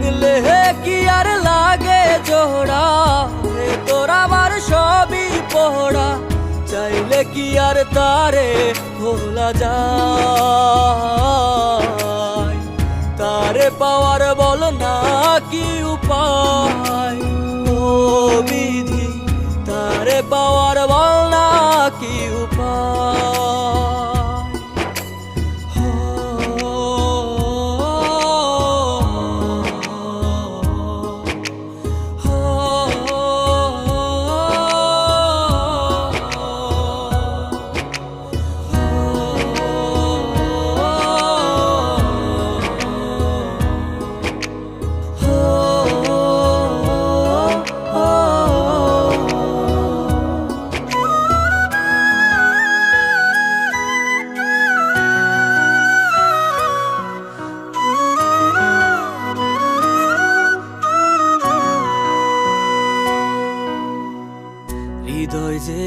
ভাঙলে কি আর লাগে জোড়া ভেতর আমার সবই পোড়া চাইলে কি আর তারে ভোলা যায়? তারে পাওয়ার বল না কি উপায়?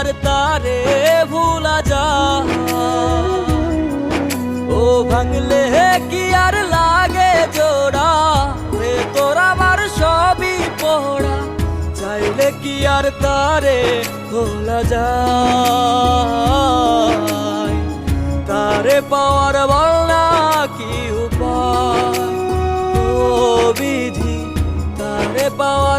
আর তারে ভুলা যা। ও ভাঙলে কি আর লাগে জোড়া? হে তোর আমার সবই পড়া। চাইলে কি আর তারে ভোলা যায়? তারে পাওয়ার বলনা কি উপায়? ও বিধি, তারে পাওয়ার